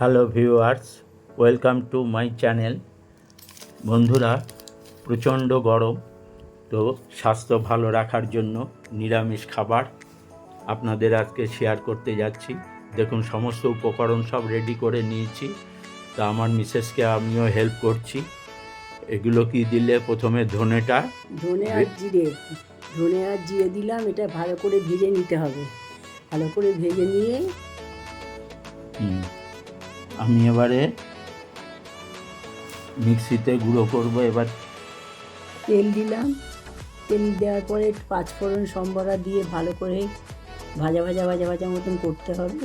Hello viewers welcome to my channel. বন্ধুরা প্রচণ্ড গরম তো স্বাস্থ্য ভালো রাখার জন্য নিরামিষ খাবার আপনাদের আজকে শেয়ার করতে যাচ্ছি। দেখুন সমস্ত উপকরণ সব রেডি করে নিয়েছি। তা আমার মিসেসকে আমিও হেল্প করছি। এগুলো কি দিলে? প্রথমে ধনেটা। ধনে আর জিরে। ধনে আর জিরে দিলাম এটা ভালো করে ভেজে নিতে হবে। ভালো করে ভেজে নিয়ে হুম, আমি এবারে মিক্সিতে গুঁড়ো করব, এবার তেল দিলাম। তেল দেওয়ার পরে পাঁচফোড়ন সম্বরা দিয়ে ভালো করে ভাজা ভাজা ভাজা ভাজা মতন করতে হবে।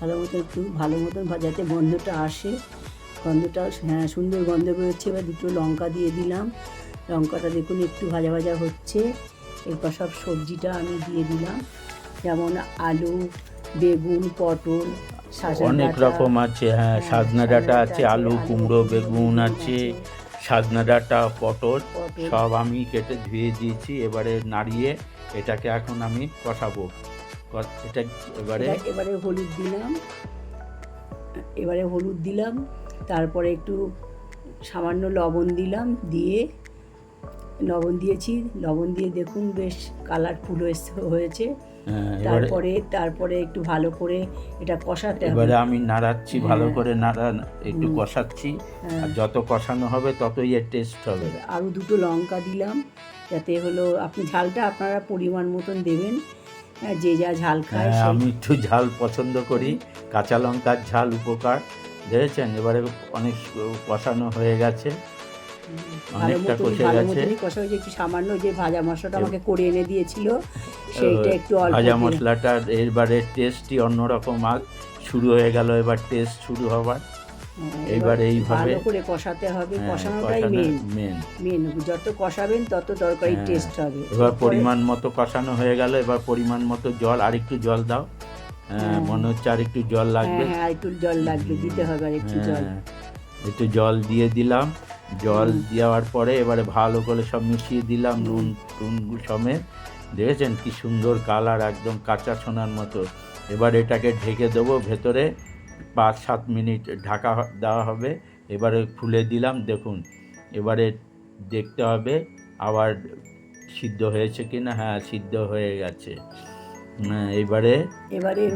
ভালো মতন একটু ভালো মতন ভাজাতে গন্ধটা আসে। গন্ধটা হ্যাঁ সুন্দর গন্ধ বেরোচ্ছে। এবার দুটো লঙ্কা দিয়ে দিলাম। লঙ্কাটা দেখুন একটু ভাজা ভাজা হচ্ছে। এরপর সব সবজিটা আমি দিয়ে দিলাম। যেমন আলু, বেগুন, পটল অনেক রকম আছে হ্যাঁ সাজনা ডাঁটা আছে আলু কুমড়ো বেগুন আছে সাজনা ডাঁটা পটল। সব আমি কেটে ধুয়ে দিয়েছি এবারে নাড়িয়ে এটাকে এখন আমি কষাবো। এটা এবারে এবারে হলুদ দিলাম। এবারে হলুদ দিলাম তারপরে একটু সামান্য লবণ দিলাম দিয়ে লবণ দিয়েছি। লবণ দিয়ে দেখুন বেশ কালারফুল হয়েছে হ্যাঁ, তারপরে তারপরে একটু ভালো করে এটা কষাতে হবে। এবারে আমি নাড়াচ্ছি ভালো হ্যাঁ। করে নাড়া একটু কষাচ্ছি। হ্যাঁ। আর যত কষানো হবে ততই এর টেস্ট হবে। আরও দুটো লঙ্কা দিলাম যাতে হলো আপনি ঝালটা আপনারা পরিমাণ মতন দেবেন। হ্যাঁ, যে যা ঝাল খায় হ্যাঁ আমি একটু ঝাল পছন্দ করি। কাঁচা লঙ্কার ঝাল উপকার দেখেছেন এবারে অনেক কষানো হয়ে গেছে। ভালো অনেকটা কষে গেছে। হয়েছে। একটু সামান্য যে ভাজা মশলাটা আমাকে করে এনে দিয়েছিল সেইটা একটু অল্প ভাজা মশলাটার এবারে টেস্টই অন্যরকম আর শুরু হয়ে গেল এবার টেস্ট শুরু হবার। হ্যাঁ, এইবার এইভাবে- ভালো করে কষাতে হবে হ্যাঁ, কষানোটাই মেন মেন যত কষাবেন তত তরকারি হ্যাঁ, টেস্ট হবে। এবার পরিমাণ মতো কষানো হয়ে গেল এবার পরিমাণ মতো জল আর একটু জল দাও। মনে হচ্ছে আর একটু জল লাগবে। হ্যাঁ একটু জল লাগবে দিতে হবে আর একটু জল। একটু জল দিয়ে দিলাম। জল দেওয়ার পরে এবারে ভালো করে সব মিশিয়ে দিলাম নুন টুন সমেত। দেখেছেন কি সুন্দর কালার একদম কাঁচা সোনার মতো। এবার এটাকে ঢেকে দেবো ভেতরে পাঁচ সাত মিনিট ঢাকা দেওয়া হবে। এবারে খুলে দিলাম দেখুন। এবারে দেখতে হবে আবার সিদ্ধ হয়েছে কি না হ্যাঁ সিদ্ধ হয়ে গেছে। হ্যাঁ, এবারে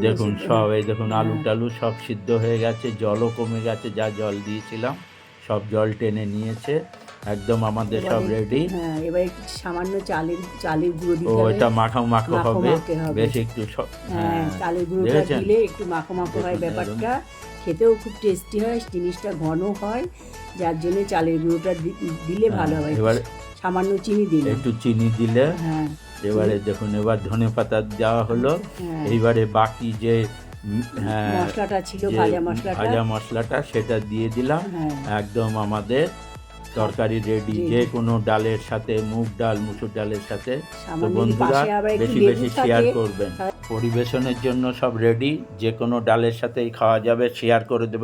দেখুন সব এই দেখুন আলু হ্যাঁ। টালু সব সিদ্ধ হয়ে গেছে জলও কমে গেছে যা জল দিয়েছিলাম। সব জল টেনে নিয়েছে একদম আমাদের সব রেডি হ্যাঁ এবার একটু সামান্য চালের চালের গুঁড়ো দিতে হবে। এটা মাখো মাখো হবে বেশ একটু হ্যাঁ হ্যাঁ চালের গুঁড়োটা? দিলে একটু মাখো মাখো হয় ব্যাপারটা। খেতেও খুব টেস্টি হয় জিনিসটা ঘন হয় যার জন্য চালের গুঁড়োটা দিলে ভালো হয়। এবার সামান্য চিনি দিলে। একটু চিনি দিলে। হ্যাঁ। এবারে দেখুন এবার ধনে পাতা দেওয়া হলো। হ্যাঁ। এইবারে বাকি যে হ্যাঁ মশলাটা ছিল ভাজা মশলাটা। ভাজা মশলাটা সেটা দিয়ে দিলাম। হ্যাঁ। একদম আমাদের তরকারি রেডি। যে কোনো ডালের সাথে মুগ ডাল মুসুর ডালের সাথে তো বন্ধুরা বেশি বেশি শেয়ার করবেন। পরিবেশনের জন্য সব রেডি যে কোনো ডালের সাথেই খাওয়া যাবে শেয়ার করে দেবেন।